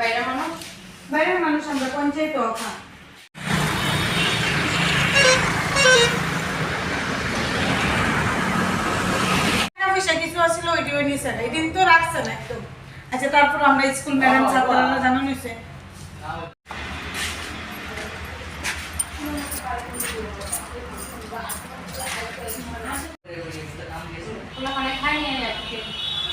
বাইরে মানুষ? বাইরের মানুষ আমরা পঞ্চায়েত অখা টাকা পয়সা কিছু আছিল নিছে না। এদিন তো রাখছে না একদম। আচ্ছা তারপর আমরা স্কুল ম্যাডাম ছাত্ররা জানো নিছে। খাই নিয়ে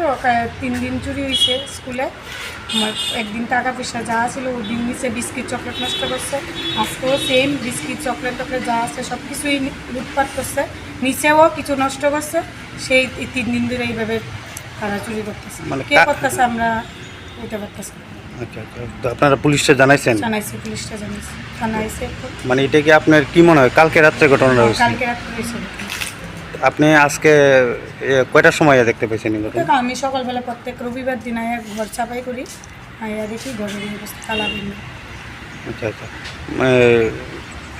তো তিন দিন চুরি হয়েছে স্কুলে। আমার একদিন টাকা পয়সা যা ছিল ওই দিন নিচে বিস্কিট চকলেট নষ্ট করছে। আজকেও সেম বিস্কিট চকলেট টকলেট যা আছে সব কিছুই লুটপাট করছে। নিচেও কিছু নষ্ট করছে। সেই তিন দিন ধরে এইভাবে তারা চুরি করতেছে। মানে কে করতেছে আমরা ওইটা করতেছি আচ্ছা আচ্ছা। আপনারা পুলিশে জানাইছেন? জানাইছি পুলিশটা জানাইছি। থানা মানে এটা কি আপনার কি মনে হয়? কালকে রাত্রে ঘটনা কালকে রাত্রে হয়েছে। আপনি আজকে এ, কয়টার সময় দেখতে পেয়েছেন এই ঘটনা? আমি সকালবেলা প্রত্যেক রবিবার দিন আয়া ঘর চাপাই করি আয়া দেখি ঘরের এই অবস্থা তালা বিন্দু আচ্ছা আচ্ছা।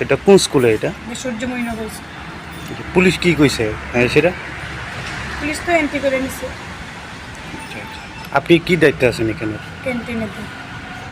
এটা কোন স্কুলে এটা? সূর্যময়ী নগর পুলিশ কি কইছে? হ্যাঁ সেটা? পুলিশ তো এন্ট্রি করে নিছে। আচ্ছা আচ্ছা। আপনি কি দায়িত্বে আছেন এখানে? ক্যান্টিনেতে।